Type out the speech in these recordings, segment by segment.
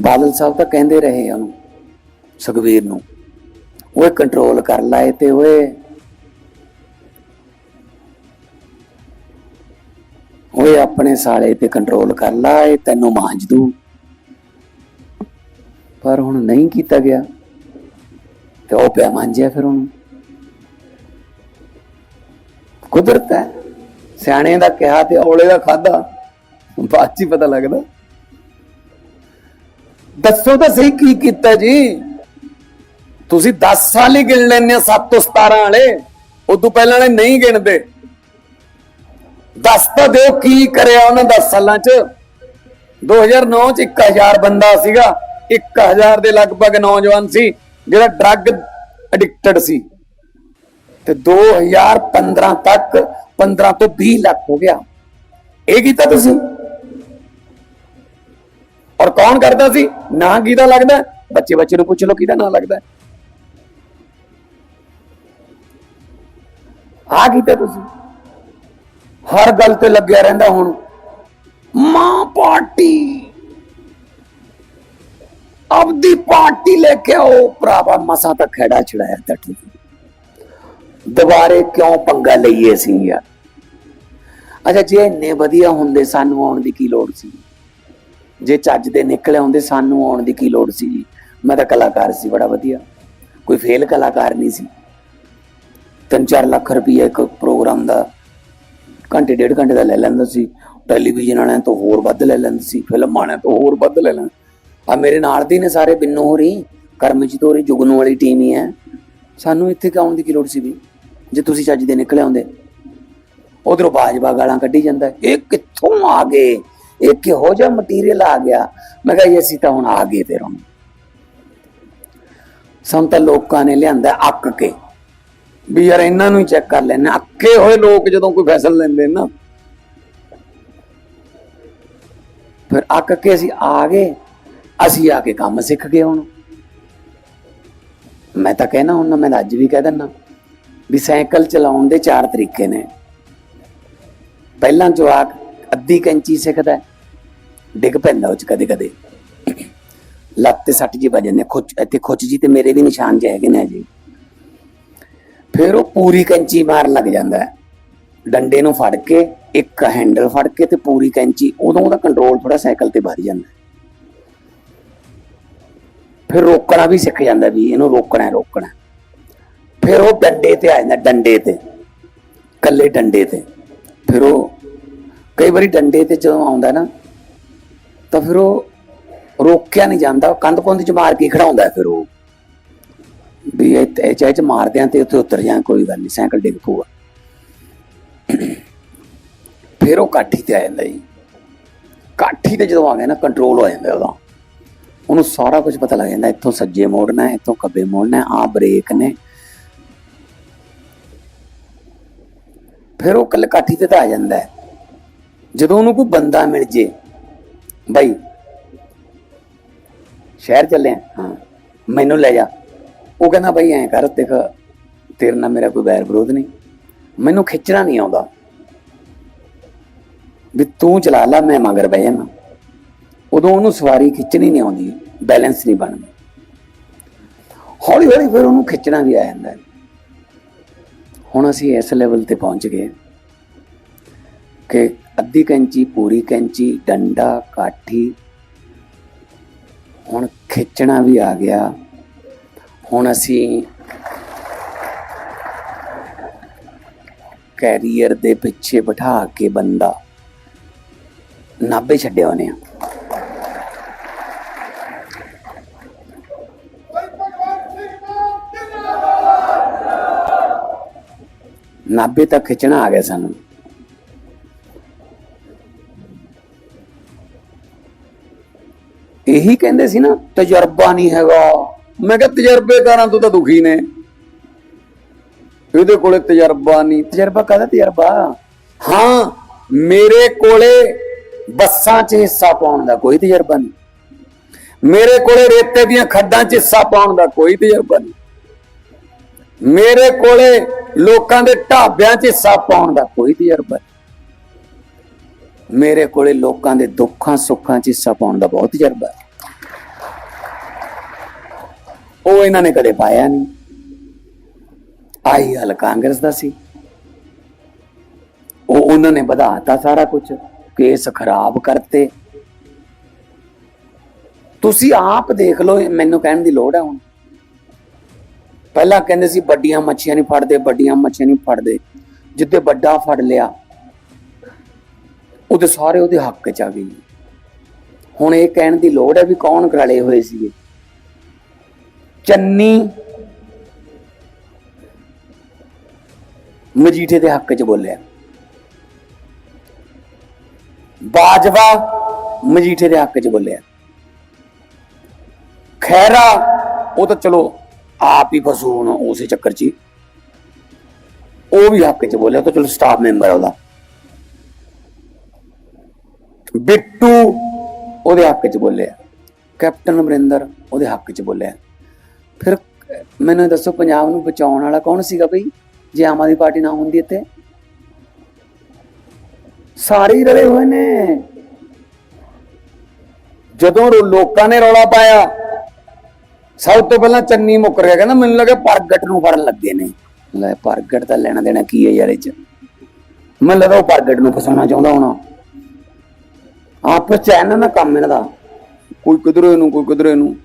ਬਾਦਲ ਸਾਹਿਬ ਤਾਂ ਕਹਿੰਦੇ ਰਹੇ ਉਹਨੂੰ ਸੁਖਵੀਰ ਨੂੰ। ਓਏ ਕੰਟਰੋਲ ਕਰ ਲਾਏ ਤੇ ਓਏ ਓਏ ਆਪਣੇ ਸਾਲੇ ਤੇ ਕੰਟਰੋਲ ਕਰ ਲਾ, ਇਹ ਤੈਨੂੰ ਮਾਂਜ ਦੂ। ਪਰ ਹੁਣ ਨਹੀਂ ਕੀਤਾ ਗਿਆ। ਤੇ ਉਹ ਪਿਆ ਮਾਂਜਿਆ ਫਿਰ ਉਹਨੂੰ। ਕੁਦਰਤ ਹੈ। ਸਿਆਣੇ ਦਾ ਕਿਹਾ ਤੇ ਔਲੇ ਦਾ ਖਾਦਾ ਬਾਅਦ 'ਚ ਹੀ ਪਤਾ ਲੱਗਦਾ। ਦੱਸੋ ਤਾਂ ਸਹੀ ਕੀ ਕੀਤਾ ਜੀ? ਤੁਸੀਂ 10 ਸਾਲ ਹੀ ਗਿਣ ਲੈਣੇ 7 ਤੋਂ 17 ਵਾਲੇ। ਉਦੋਂ ਪਹਿਲਾਂ ਵਾਲੇ ਨਹੀਂ ਗਿਣਦੇ। ਦੱਸ ਤਾਂ ਦਿਓ ਕੀ ਕਰਿਆ ਉਹਨਾਂ 10 ਸਾਲਾਂ 'ਚ। 2009 'ਚ 1000 ਬੰਦਾ ਸੀਗਾ। 1000 ਦੇ ਲਗਭਗ ਨੌਜਵਾਨ ਸੀ, ਜਿਹੜਾ ਡਰੱਗ ਐਡਿਕਟਡ ਸੀ। ਤੇ 2015 ਤੱਕ 15 ਤੋਂ 20 ਲੱਖ ਹੋ ਗਿਆ। ਇਹ ਕੀਤਾ ਤੁਸੀਂ? ਔਰ ਕੌਣ ਕਰਦਾ ਸੀ? ਨਾਂ ਕਿਹਦਾ ਲੱਗਦਾ? ਬੱਚੇ ਬੱਚੇ ਨੂੰ ਪੁੱਛ ਲਓ ਕਿਹਦਾ ਨਾਂ ਲੱਗਦਾ। ਆ ਕੀਤਾ ਤੁਸੀਂ। ਹਰ ਗੱਲ ਤੇ ਲੱਗਿਆ ਰਹਿੰਦਾ ਹੁਣ। ਮਾਂ ਪਾਰਟੀ। ਆਪਦੀ ਪਾਰਟੀ ਲੈ ਕੇ ਆਓ। ਭਰਾਵਾ ਮਸਾ ਤਾਂ ਖੜਾ ਛੜਾਇਆ ਠੀਕ। ਦੁਬਾਰੇ ਕਿਉਂ ਪੰਗਾ ਲਈਏ ਸੀ ਯਾਰ? ਅੱਛਾ, ਜੇ ਇੰਨੇ ਵਧੀਆ ਹੁੰਦੇ, ਸਾਨੂੰ ਆਉਣ ਦੀ ਕੀ ਲੋੜ ਸੀ? ਜੇ ਚੱਜ ਦੇ ਨਿਕਲੇ ਹੁੰਦੇ, ਸਾਨੂੰ ਆਉਣ ਦੀ ਕੀ ਲੋੜ ਸੀ ਜੀ? ਮੈਂ ਤਾਂ ਕਲਾਕਾਰ ਸੀ, ਬੜਾ ਵਧੀਆ। ਕੋਈ ਫੇਲ ਕਲਾਕਾਰ ਨਹੀਂ ਸੀ। 3-4 ਲੱਖ ਰੁਪਏ ਇੱਕ ਪ੍ਰੋਗਰਾਮ ਦਾ, ਘੰਟੇ, ਡੇਢ ਘੰਟੇ ਦਾ ਲੈ ਲੈਂਦਾ ਸੀ। ਟੈਲੀਵਿਜ਼ਨ ਵਾਲਿਆਂ ਤੋਂ ਹੋਰ ਵੱਧ ਲੈ ਲੈਂਦੇ ਸੀ, ਫਿਲਮ ਵਾਲਿਆਂ ਤੋਂ ਹੋਰ ਵੱਧ ਲੈ ਲੈਂਦਾ। ਆ ਮੇਰੇ ਨਾਲ ਦੀ ਨੇ ਸਾਰੇ ਬਿੰਨੋ ਹੋਰੀ, ਕਰਮਜੀਤ ਹੋਰੀ, ਜੁਗਨੂ ਵਾਲੀ ਟੀਮ ਹੀ ਹੈ। ਸਾਨੂੰ ਇੱਥੇ ਕਾਉਣ ਦੀ ਕੀ ਲੋੜ ਸੀ ਵੀ? ਜੇ ਤੁਸੀਂ ਚੱਜ ਦੇ ਨਿਕਲੇ ਆਉਂਦੇ ਉਧਰੋਂ ਬਾਜਬਾ ਗਾਲਾਂ ਕੱਢੀ ਜਾਂਦਾ। ਇਹ ਕਿੱਥੋਂ ਆ ਗਏ? ਇਹ ਕਿਹੋ ਜਿਹਾ ਮਟੀਰੀਅਲ ਆ ਗਿਆ? ਮੈਂ ਕਿਹਾ ਜੀ ਅਸੀਂ ਤਾਂ ਹੁਣ ਆ ਗਏ ਫਿਰ ਹੁਣ ਸਾਨੂੰ ਤਾਂ ਲੋਕਾਂ ਨੇ ਲਿਆਂਦਾ ਅੱਕ ਕੇ। ਵੀ ਯਾਰ ਇਹਨਾਂ ਨੂੰ ਹੀ ਚੈੱਕ ਕਰ ਲੈਣਾ ਅੱਕੇ ਹੋਏ ਲੋਕ ਜਦੋਂ ਕੋਈ ਫੈਸਲਾ ਲੈਂਦੇ ਨਾ। ਫਿਰ ਅੱਕ ਕੇ ਅਸੀਂ ਆ ਗਏ। ਅਸੀਂ ਆ ਕੇ ਕੰਮ ਸਿੱਖ ਗਏ ਹੁਣ। ਮੈਂ ਤਾਂ ਕਹਿਣਾ ਹੁਣ ਮੈਂ ਤਾਂ ਅੱਜ ਵੀ ਕਹਿ ਦਿੰਦਾ। ਵੀ ਸਾਈਕਲ ਚਲਾਉਣ ਦੇ ਚਾਰ ਤਰੀਕੇ ਨੇ। ਪਹਿਲਾਂ ਜਵਾਕ ਅੱਧੀ ਕੈਂਚੀ ਸਿੱਖਦਾ ਹੈ, ਡਿੱਗ ਪੈਂਦਾ ਉਹ ਚ ਕਦੇ ਕਦੇ। ਲੱਤ ਤੇ ਸੱਟ ਜੀ ਵੱਜ ਜਾਂਦੇ ਖੁੱਚ, ਇੱਥੇ ਖੁੱਚ ਜੀ ਤੇ ਮੇਰੇ ਵੀ ਨਿਸ਼ਾਨ ਜਿਹੇ ਹੈਗੇ ਨੇ ਜੀ। ਫਿਰ ਉਹ ਪੂਰੀ ਕੈਂਚੀ ਮਾਰਨ ਲੱਗ ਜਾਂਦਾ ਹੈ। ਡੰਡੇ ਨੂੰ ਫੜ ਕੇ, ਇੱਕ ਹੈਂਡਲ ਫੜ ਕੇ ਤੇ ਪੂਰੀ ਕੈਂਚੀ ਉਦੋਂ ਉਹਦਾ ਕੰਟਰੋਲ ਥੋੜਾ ਸਾਈਕਲ ਤੇ ਵੱਧ ਜਾਂਦਾ ਫਿਰ ਰੋਕਣਾ ਵੀ ਸਿੱਖ ਜਾਂਦਾ ਵੀ ਇਹਨੂੰ ਰੋਕਣਾ ਹੈ, ਰੋਕਣਾ ਫਿਰ ਉਹ ਡੰਡੇ ਤੇ ਆ ਜਾਂਦਾ, ਡੰਡੇ ਤੇ ਕੱਲੇ ਡੰਡੇ ਤੇ। ਫਿਰ ਉਹ ਕਈ ਵਾਰੀ ਡੰਡੇ ਤੇ ਜਦੋਂ ਆਉਂਦਾ ਨਾ ਤਾਂ ਫਿਰ ਉਹ ਰੋਕਿਆ ਨਹੀਂ ਜਾਂਦਾ ਕੰਧ ਪੁੰਦ ਚ ਮਾਰ ਕੇ ਖੜਾਉਂਦਾ ਫਿਰ ਉਹ। ਵੀ ਇਹ ਚਾਹੇ ਚ ਮਾਰਦੇ ਆ ਤੇ ਉੱਥੇ ਉਤਰ ਜਾਂ ਕੋਈ ਗੱਲ ਨਹੀਂ, ਸਾਈਕਲ ਡਿੱਗ ਪਊਗਾ। ਫਿਰ ਉਹ ਕਾਠੀ ਤੇ ਆ ਜਾਂਦਾ ਜੀ। ਕਾਠੀ ਤੇ ਜਦੋਂ ਆ ਗਿਆ ਨਾ ਕੰਟਰੋਲ ਹੋ ਜਾਂਦਾ ਉਹਦਾ। ਉਹਨੂੰ ਸਾਰਾ ਕੁਝ ਪਤਾ ਲੱਗ ਜਾਂਦਾ, ਇੱਥੋਂ ਸੱਜੇ ਮੋੜਨਾ ਹੈ, ਇੱਥੋਂ ਖੱਬੇ ਮੋੜਨਾ ਹੈ ਆ ਬ੍ਰੇਕ ਨੇ। ਫਿਰ ਉਹ ਕੱਲ ਕਾਠੀ ਤੇ ਤਾਂ ਆ ਜਾਂਦਾ ਜਦੋਂ ਉਹਨੂੰ ਕੋਈ ਬੰਦਾ ਮਿਲ ਜੇ ਬਾਈ। ਸ਼ਹਿਰ ਚੱਲੇ ਹਾਂ। ਮੈਨੂੰ ਲੈ ਜਾ। ਉਹ ਕਹਿੰਦਾ ਬਾਈ, ਐਂ ਕਰ, ਦੇਖ, ਤੇਰੇ ਨਾਲ ਮੇਰਾ ਕੋਈ ਵੈਰ ਵਿਰੋਧ ਨਹੀਂ। ਮੈਨੂੰ ਖਿੱਚਣਾ ਨਹੀਂ ਆਉਂਦਾ। ਵੀ ਤੂੰ ਚਲਾ ਲੈ, ਮੈਂ ਮਗਰ ਬਹਿ ਜਾਣਾ। ਉਦੋਂ ਉਹਨੂੰ ਸਵਾਰੀ ਖਿੱਚਣੀ ਨਹੀਂ ਆਉਂਦੀ, ਬੈਲੈਂਸ ਨਹੀਂ ਬਣਦਾ। ਹੌਲੀ ਹੌਲੀ ਫਿਰ ਉਹਨੂੰ ਖਿੱਚਣਾ ਵੀ ਆ ਜਾਂਦਾ। ਹੁਣ ਅਸੀਂ ਇਸ ਲੈਵਲ ਤੇ ਪਹੁੰਚ ਗਏ। ਕਿ ਅੱਧੀ ਕੈਂਚੀ, ਪੂਰੀ ਕੈਂਚੀ, ਡੰਡਾ, ਕਾਠੀ। ਹੁਣ ਖਿੱਚਣਾ ਵੀ ਆ ਗਿਆ। ਹੁਣ ਅਸੀਂ ਕੈਰੀਅਰ ਦੇ ਪਿੱਛੇ ਬਿਠਾ ਕੇ ਬੰਦਾ ਨਾਭੇ ਛੱਡਿਆ ਉਹਨੇ। ਨਾਭੇ ਤੱਕ ਖਿੱਚਣਾ ਆ ਗਿਆ ਸਾਨੂੰ। ਇਹੀ ਕਹਿੰਦੇ ਸੀ ਨਾ, ਤਜਰਬਾ ਨਹੀਂ ਹੈਗਾ। ਮੈਂ ਕਿਹਾ ਤਜਰਬੇਕਾਰਾਂ ਤੋਂ ਤਾਂ ਦੁਖੀ ਨੇ। ਇਹਦੇ ਕੋਲੇ ਤਜਰਬਾ ਨਹੀਂ। ਤਜਰਬਾ ਕਾਹਦਾ ਤਜਰਬਾ? ਹਾਂ, ਮੇਰੇ ਕੋਲੇ ਬੱਸਾਂ 'ਚ ਹਿੱਸਾ ਪਾਉਣ ਦਾ ਕੋਈ ਤਜਰਬਾ ਨਹੀਂ। ਮੇਰੇ ਕੋਲੇ ਰੇਤੇ ਦੀਆਂ ਖੱਡਾਂ 'ਚ ਹਿੱਸਾ ਪਾਉਣ ਦਾ ਕੋਈ ਤਜਰਬਾ ਨਹੀਂ। ਮੇਰੇ ਕੋਲੇ ਲੋਕਾਂ ਦੇ ਢਾਬਿਆਂ 'ਚ ਹਿੱਸਾ ਪਾਉਣ ਦਾ ਕੋਈ ਤਜਰਬਾ ਨਹੀਂ। ਮੇਰੇ ਕੋਲੇ ਲੋਕਾਂ ਦੇ ਦੁੱਖਾਂ ਸੁੱਖਾਂ 'ਚ ਹਿੱਸਾ ਪਾਉਣ ਦਾ ਬਹੁਤ ਤਜਰਬਾ ਹੈ। ਉਹ ਇਹਨਾਂ ਨੇ ਕਦੇ ਪਾਇਆ ਨਹੀਂ। ਆਈ ਹਲ ਕਾਂਗਰਸ ਦਾ ਸੀ। ਉਹ ਉਹਨਾਂ ਨੇ ਵਧਾਤਾ ਸਾਰਾ ਕੁਝ, ਕੇਸ ਖਰਾਬ ਕਰਤੇ। ਤੁਸੀਂ ਆਪ ਦੇਖ ਲਓ, ਮੈਨੂੰ ਕਹਿਣ ਦੀ ਲੋੜ ਹੈ ਹੁਣ। ਪਹਿਲਾਂ ਕਹਿੰਦੇ ਸੀ, ਵੱਡੀਆਂ ਮੱਛੀਆਂ ਨਹੀਂ ਫੜਦੇ, ਵੱਡੀਆਂ ਮੱਛੀਆਂ ਨਹੀਂ ਫੜਦੇ। ਜਿੱਦੇ ਵੱਡਾ ਫੜ ਲਿਆ, ਉਹਦੇ ਸਾਰੇ ਉਹਦੇ ਹੱਕ ਚ ਆ ਗਏ ਹੁਣ ਇਹ ਕਹਿਣ ਦੀ ਲੋੜ ਹੈ ਵੀ ਕੌਣ ਰਲੇ ਹੋਏ ਸੀਗੇ। ਚੰਨੀ ਮਜੀਠੇ ਦੇ ਹੱਕ ਚ ਬੋਲਿਆ। ਬਾਜਵਾ ਮਜੀਠੇ ਦੇ ਹੱਕ ਚ ਬੋਲਿਆ। ਖੈਰਾ ਉਹ ਤਾਂ ਚਲੋ ਆਪ ਹੀ ਫਸੂ ਹੁਣ ਉਸੇ ਚੱਕਰ 'ਚ ਹੀ। ਉਹ ਵੀ ਹੱਕ 'ਚ ਬੋਲਿਆ ਤਾਂ ਚਲੋ ਸਟਾਫ ਮੈਂਬਰ ਉਹਦਾ। ਬਿੱਟੂ ਉਹਦੇ ਹੱਕ 'ਚ ਬੋਲਿਆ। ਕੈਪਟਨ ਅਮਰਿੰਦਰ ਉਹਦੇ ਹੱਕ 'ਚ ਬੋਲਿਆ। ਫਿਰ ਮੈਨੂੰ ਦੱਸੋ, ਪੰਜਾਬ ਨੂੰ ਬਚਾਉਣ ਵਾਲਾ ਕੌਣ ਸੀਗਾ ਬਈ? ਜੇ ਆਮ ਆਦਮੀ ਪਾਰਟੀ ਨਾ ਹੁੰਦੀ ਇੱਥੇ? ਸਾਰੇ ਹੀ ਰਲੇ ਹੋਏ ਨੇ। ਜਦੋਂ ਲੋਕਾਂ ਨੇ ਰੌਲਾ ਪਾਇਆ, ਸਭ ਤੋਂ ਪਹਿਲਾਂ ਚੰਨੀ ਮੁੱਕਰ ਗਿਆ ਕਹਿੰਦਾ ਮੈਨੂੰ ਲੱਗਾ ਪ੍ਰਗਟ ਨੂੰ ਫੜਨ ਲੱਗੇ ਨੇ। ਲੈ, ਪ੍ਰਗਟ ਦਾ ਲੈਣਾ ਦੇਣਾ ਕੀ ਹੈ ਯਾਰ ਇਹ ਚ? ਮੈਨੂੰ ਲੱਗਾ ਉਹ ਪ੍ਰਗਟ ਨੂੰ ਫਸਾਉਣਾ ਚਾਹੁੰਦਾ ਹੋਣਾ। ਆਪਸ ਚ ਇਹਨਾਂ ਦਾ ਕੰਮ ਇਹਨਾਂ ਦਾ। ਕੋਈ ਕਿਧਰੇ ਨੂੰ, ਕੋਈ ਕਿਧਰੇ ਨੂੰ।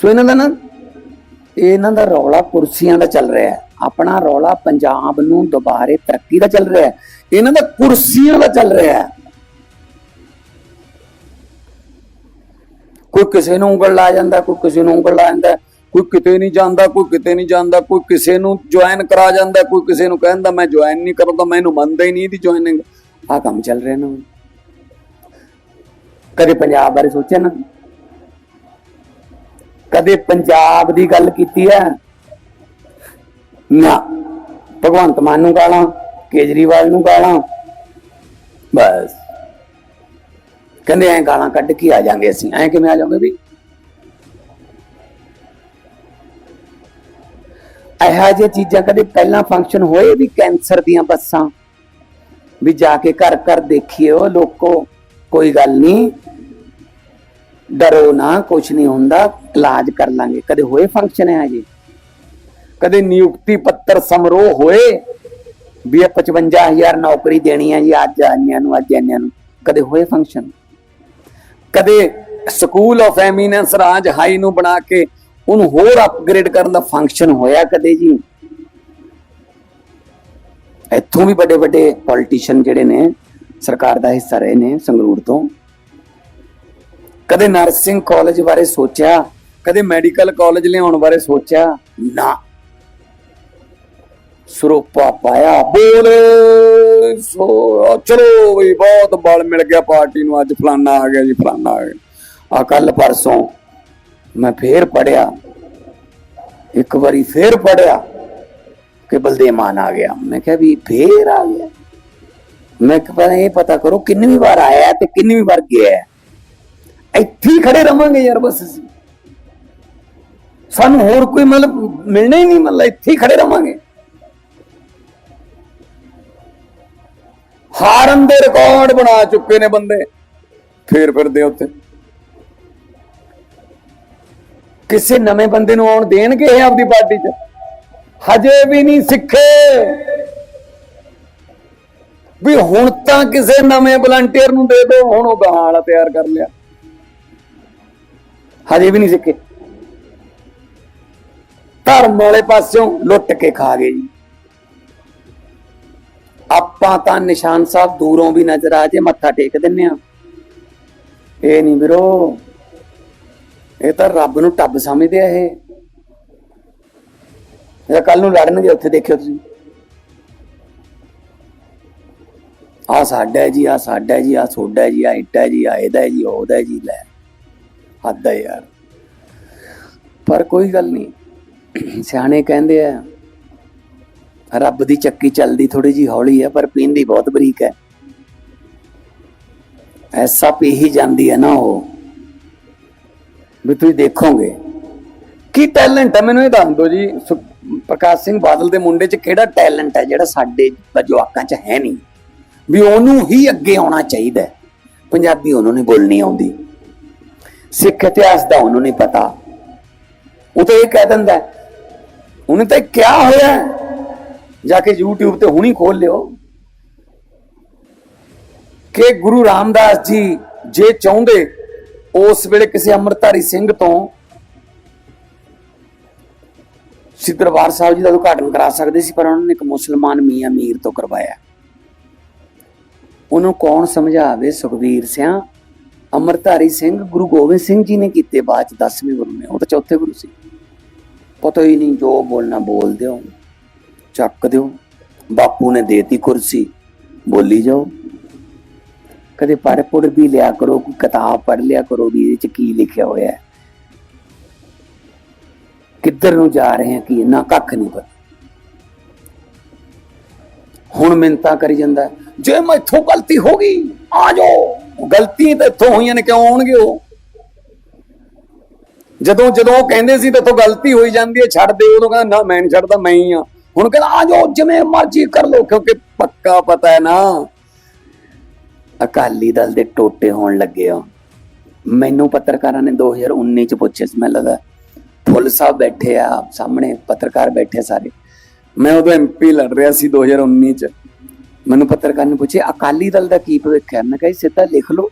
ਸੋ ਇਹਨਾਂ ਦਾ ਨਾ ਇਹਨਾਂ ਦਾ ਰੌਲਾ ਕੁਰਸੀਆਂ ਦਾ ਚੱਲ ਰਿਹਾ ਹੈ। ਆਪਣਾ ਰੌਲਾ ਪੰਜਾਬ ਨੂੰ ਦੁਬਾਰੇ ਤਰੱਕੀ ਦਾ ਚੱਲ ਰਿਹਾ ਹੈ। ਇਹਨਾਂ ਦਾ ਕੁਰਸੀਆਂ ਦਾ ਚੱਲ ਰਿਹਾ ਹੈ। ਕੋਈ ਕਿਸੇ ਨੂੰ ਉਂਗਲ ਲਾ ਜਾਂਦਾ, ਕੋਈ ਕਿਸੇ ਨੂੰ ਉਂਗਲ ਲਾ ਜਾਂਦਾ, ਕੋਈ ਕਿਤੇ ਨਹੀਂ ਜਾਂਦਾ, ਕੋਈ ਕਿਤੇ ਨਹੀਂ ਜਾਂਦਾ, ਕੋਈ ਕਿਸੇ ਨੂੰ ਜੁਆਇਨ ਕਰਾ ਜਾਂਦਾ, ਕੋਈ ਕਿਸੇ ਨੂੰ ਕਹਿੰਦਾ ਮੈਂ ਜੁਆਇਨ ਨਹੀਂ ਕਰਦਾ ਮੈਨੂੰ ਮੰਨਦਾ ਹੀ ਨਹੀਂ ਦੀ ਜੁਆਇਨਿੰਗ ਆ ਕੰਮ ਚੱਲ ਰਿਹਾ ਨਾ ਕਦੇ ਪੰਜਾਬ ਬਾਰੇ ਸੋਚਿਆ ਨਾ? ਕਦੇ ਪੰਜਾਬ ਦੀ ਗੱਲ ਕੀਤੀ ਹੈ? ਨਾ। ਭਗਵੰਤ ਮਾਨ ਨੂੰ ਗਾਲਾਂ, ਕੇਜਰੀਵਾਲ ਨੂੰ ਗਾਲਾਂ। ਬਸ। ਕਹਿੰਦੇ ਐ ਗਾਲਾਂ ਕੱਢ ਕੇ ਆ ਜਾਾਂਗੇ ਅਸੀਂ। ਐ ਕਿਵੇਂ ਆ ਜਾਵਾਂਗੇ ਵੀ? ਇਹੋ ਜਿਹੀ ਚੀਜ਼ਾਂ ਕਦੇ ਪਹਿਲਾਂ ਫੰਕਸ਼ਨ ਹੋਏ ਵੀ ਕੈਂਸਰ ਦੀਆਂ ਬੱਸਾਂ? ਵੀ ਜਾ ਕੇ ਘਰ ਘਰ ਦੇਖੀਏ ਉਹ ਲੋਕੋ, ਕੋਈ ਗੱਲ ਨਹੀਂ। ਡਰੋ ਨਾ ਕੁਝ ਨਹੀਂ ਹੁੰਦਾ, ਇਲਾਜ ਕਰ ਲਾਂਗੇ। ਕਦੇ ਹੋਏ ਫੰਕਸ਼ਨ ਹੈ ਜੀ ਕਦੇ ਨਿਯੁਕਤੀ ਪੱਤਰ ਸਮਾਰੋਹ ਹੋਏ ਵੀ 55000 ਨੌਕਰੀ ਦੇਣੀ ਹੈ ਜੀ, ਅੱਜ ਆਨਿਆਂ ਨੂੰ, ਅੱਜ ਆਨਿਆਂ ਨੂੰ। ਕਦੇ ਹੋਏ ਫੰਕਸ਼ਨ ਕਦੇ ਸਕੂਲ ਆਫ ਐਮੀਨੈਂਸ ਰਾਜ ਹਾਈ ਨੂੰ ਬਣਾ ਕੇ ਉਹਨੂੰ ਹੋਰ ਅਪਗ੍ਰੇਡ ਕਰਨ ਦਾ ਫੰਕਸ਼ਨ ਹੋਇਆ ਕਦੇ ਜੀ? ਇੱਥੋਂ ਵੀ ਵੱਡੇ ਵੱਡੇ ਪੋਲੀਟੀਸ਼ੀਅਨ ਜਿਹੜੇ ਨੇ, ਸਰਕਾਰ ਦਾ ਹਿੱਸਾ ਰਹੇ ਨੇ ਸੰਗਰੂਰ ਤੋਂ। ਕਦੇ ਨਰਸਿੰਗ ਕਾਲਜ ਬਾਰੇ ਸੋਚਿਆ? ਕਦੇ ਮੈਡੀਕਲ ਕਾਲਜ ਲਿਆਉਣ ਬਾਰੇ ਸੋਚਿਆ? ਨਾ। ਸਰੋਪਾ ਪਾਇਆ, ਬੋਲੇ, ਸੋ ਚਲੋ ਵੀ ਬਹੁਤ ਬਲ ਮਿਲ ਗਿਆ ਪਾਰਟੀ ਨੂੰ, ਅੱਜ ਫਲਾਨਾ ਆ ਗਿਆ ਜੀ, ਫਲਾਨਾ ਆ ਗਿਆ। ਆ ਕੱਲ ਪਰਸੋਂ ਮੈਂ ਫੇਰ ਪੜਿਆ ਇੱਕ ਵਾਰੀ ਫੇਰ ਪੜਿਆ ਕਿ ਬਲਦੇਵ ਮਾਨ ਆ ਗਿਆ। ਮੈਂ ਕਿਹਾ ਵੀ ਫੇਰ ਆ ਗਿਆ। ਮੈਂ ਕਿਹਾ ਇਹ ਪਤਾ ਕਰੋ ਕਿੰਨੀ ਵਾਰ ਆਇਆ ਤੇ ਕਿੰਨੀ ਵਾਰ ਗਿਆ। ਇੱਥੇ ਹੀ ਖੜੇ ਰਵਾਂਗੇ ਯਾਰ ਬਸ ਅਸੀਂ। ਸਾਨੂੰ ਹੋਰ ਕੋਈ ਮਤਲਬ ਮਿਲਣਾ ਹੀ ਨਹੀਂ, ਮਤਲਬ ਇੱਥੇ ਹੀ ਖੜੇ ਰਵਾਂਗੇ। ਹਾਰਨ ਦੇ ਰਿਕਾਰਡ ਬਣਾ ਚੁੱਕੇ ਨੇ ਬੰਦੇ। ਫੇਰ ਫਿਰਦੇ ਉੱਤੇ ਕਿਸੇ ਨਵੇਂ ਬੰਦੇ ਨੂੰ ਆਉਣ ਦੇਣਗੇ ਇਹ ਆਪਦੀ ਪਾਰਟੀ 'ਚ? ਹਜੇ ਵੀ ਨਹੀਂ ਸਿੱਖੇ। ਵੀ ਹੁਣ ਤਾਂ ਕਿਸੇ ਨਵੇਂ ਵਲੰਟੀਅਰ ਨੂੰ ਦੇ ਦਿਓ, ਹੁਣ ਉਹ ਗਾਹਾਂ ਵਾਲਾ ਤਿਆਰ ਕਰ ਲਿਆ। ਹਜੇ ਵੀ ਨਹੀਂ ਸਿੱਕੇ। ਧਰਮ ਵਾਲੇ ਪਾਸਿਓਂ ਲੁੱਟ ਕੇ ਖਾ ਗਏ ਜੀ। ਆਪਾਂ ਤਾਂ ਨਿਸ਼ਾਨ ਸਾਹਿਬ ਦੂਰੋਂ ਵੀ ਨਜ਼ਰ ਆ ਜੇ, ਮੱਥਾ ਟੇਕ ਦਿੰਨੇ ਆ। ਇਹ ਨਹੀਂ ਵੀਰੋ, ਇਹ ਤਾਂ ਰੱਬ ਨੂੰ ਟੱਬ ਸਮਝਦੇ ਆ ਇਹ। ਇਹ ਕੱਲ ਨੂੰ ਲੜਨਗੇ, ਉੱਥੇ ਦੇਖਿਓ ਤੁਸੀਂ। ਆ ਸਾਡਾ ਜੀ ਆ ਸਾਡਾ ਜੀ ਆ ਸੋਡਾ ਜੀ ਆ ਇੱਟਾ ਜੀ ਆ ਇਹਦਾ ਜੀ ਉਹਦਾ ਜੀ, ਲੈ। ਹੱਦ ਹੈ ਯਾਰ। ਪਰ ਕੋਈ ਗੱਲ ਨਹੀਂ। ਸਿਆਣੇ ਕਹਿੰਦੇ ਆ, ਰੱਬ ਦੀ ਚੱਕੀ ਚੱਲਦੀ ਥੋੜੀ ਜੀ ਹੌਲੀ ਹੈ ਪਰ ਪੀਂਦੀ ਬਹੁਤ ਬਰੀਕ ਹੈ ਐਸਾ ਪੀ ਹੀ ਜਾਂਦੀ ਹੈ ਨਾ ਉਹ, ਵੀ ਤੁਸੀਂ ਦੇਖੋਗੇ। ਕੀ ਟੈਲੈਂਟ ਹੈ ਮੈਨੂੰ ਇਹ ਦੱਸ ਦਿਓ ਜੀ, ਸੁ- ਪ੍ਰਕਾਸ਼ ਸਿੰਘ ਬਾਦਲ ਦੇ ਮੁੰਡੇ 'ਚ ਕਿਹੜਾ ਟੈਲੈਂਟ ਹੈ ਜਿਹੜਾ ਸਾਡੇ ਜਵਾਕਾਂ 'ਚ ਹੈ ਨਹੀਂ? ਵੀ ਉਹਨੂੰ ਹੀ ਅੱਗੇ ਆਉਣਾ ਚਾਹੀਦਾ। ਪੰਜਾਬੀ ਉਹਨੂੰ ਨਹੀਂ ਬੋਲਣੀ ਆਉਂਦੀ। ਸਿੱਖ ਇਤਿਹਾਸ ਦਾ ਉਹਨੂੰ ਨਹੀਂ ਪਤਾ। ਉਹ ਤਾਂ ਇਹ ਕਹਿ ਦਿੰਦਾ ਉਹਨੇ ਤਾਂ ਕਿਹਾ ਹੋਇਆ ਜਾ ਕੇ YouTube ਤੇ ਹੁਣੀ ਖੋਲ ਲਿਓ ਕਿ ਗੁਰੂ ਰਾਮਦਾਸ ਜੀ ਜੇ ਚਾਹੁੰਦੇ ਉਸ ਵੇਲੇ ਕਿਸੇ ਅੰਮ੍ਰਿਤਧਾਰੀ ਸਿੰਘ ਤੋਂ ਸ੍ਰੀ ਦਰਬਾਰ ਸਾਹਿਬ ਜੀ ਦਾ ਉਦਘਾਟਨ ਕਰਾ ਸਕਦੇ ਸੀ, ਪਰ ਉਹਨਾਂ ਨੇ ਇੱਕ ਮੁਸਲਮਾਨ ਮੀਆਂ ਮੀਰ ਤੋਂ ਕਰਵਾਇਆ। ਉਹਨੂੰ ਕੌਣ ਸਮਝਾਵੇ ਸੁਖਵੀਰ ਸਿਆਂ? ਅੰਮ੍ਰਿਤਧਾਰੀ ਸਿੰਘ ਗੁਰੂ ਗੋਬਿੰਦ ਸਿੰਘ ਜੀ ਨੇ ਕੀਤੇ ਬਾਅਦ ਚ 10ਵੇਂ ਗੁਰੂ ਨੇ ਉਹ ਤਾਂ ਚੌਥੇ ਗੁਰੂ ਸੀ। ਪਤਾ ਹੀ ਨਹੀਂ ਜੋ ਬੋਲਣਾ ਬੋਲ ਦਿਓ ਚੱਕ ਦਿਓ ਬਾਪੂ ਨੇ ਦੇਤੀ ਕੁਰਸੀ ਬੋਲੀ ਜਾਓ। ਕਦੇ ਪੜ੍ਹ ਵੀ ਲਿਆ ਕਰੋ ਕੋਈ ਕਿਤਾਬ ਪੜ੍ਹ ਲਿਆ ਕਰੋ ਵੀ ਇਹਦੇ ਚ ਕੀ ਲਿਖਿਆ ਹੋਇਆ ਹੈ। ਕਿੱਧਰ ਨੂੰ ਜਾ ਰਹੇ ਹਾਂ ਕੀ ਨਾ ਕੱਖ ਨਹੀਂ ਪਤਾ। ਹੁਣ ਮਿੰਤਾ ਕਰੀ ਜਾਂਦਾ ਹੈ, ਜੇ ਮੈਥੋਂ ਗਲਤੀ ਹੋ ਗਈ ਆ ਜਾਓ। ਗਲਤੀ ਤਾਂ ਇੱਥੋਂ ਹੋਈਆਂ ਨੇ, ਕਿਉਂ ਆਉਣਗੇ ਉਹ? ਜਦੋਂ ਜਦੋਂ ਉਹ ਕਹਿੰਦੇ ਸੀ ਤੇ ਤੋਂ ਗਲਤੀ ਹੋਈ ਜਾਂਦੀ ਹੈ, ਛੱਡ ਦੇ, ਉਦੋਂ ਕਹਿੰਦਾ, ਨਾ, ਮੈਂ ਨਹੀਂ ਛੱਡਦਾ, ਮੈਂ ਹੀ ਆ ਹੁਣ ਕਹਿੰਦਾ, ਆ ਜਾਓ, ਜਿਵੇਂ ਮਰਜ਼ੀ ਕਰ ਲੋ ਕਿਉਂਕਿ ਪੱਕਾ ਪਤਾ ਹੈ ਨਾ, ਅਕਾਲੀ ਦਲ ਦੇ ਟੋਟੇ ਹੋਣ ਲੱਗੇ ਆ। ਮੈਨੂੰ ਪੱਤਰਕਾਰਾਂ ਨੇ 2019 ਚ ਪੁੱਛਿਆ ਸੀ, ਮੈਨੂੰ ਲੱਗਾ ਫੁੱਲ ਸਾਹਿਬ ਬੈਠੇ ਆ ਸਾਹਮਣੇ ਪੱਤਰਕਾਰ ਬੈਠੇ ਸਾਰੇ। ਮੈਂ ਉਦੋਂ ਐਮਪੀ ਲੜ ਰਿਹਾ ਸੀ 2019 ਚ। ਮੈਨੂੰ ਪੱਤਰਕਾਰ ਨੇ ਪੁੱਛਿਆ, ਅਕਾਲੀ ਦਲ ਦਾ ਕੀ ਭਵਿੱਖ ਹੈ? ਮੈਂ ਕਿਹਾ ਜੀ, ਸਿੱਧਾ ਲਿਖ ਲਓ।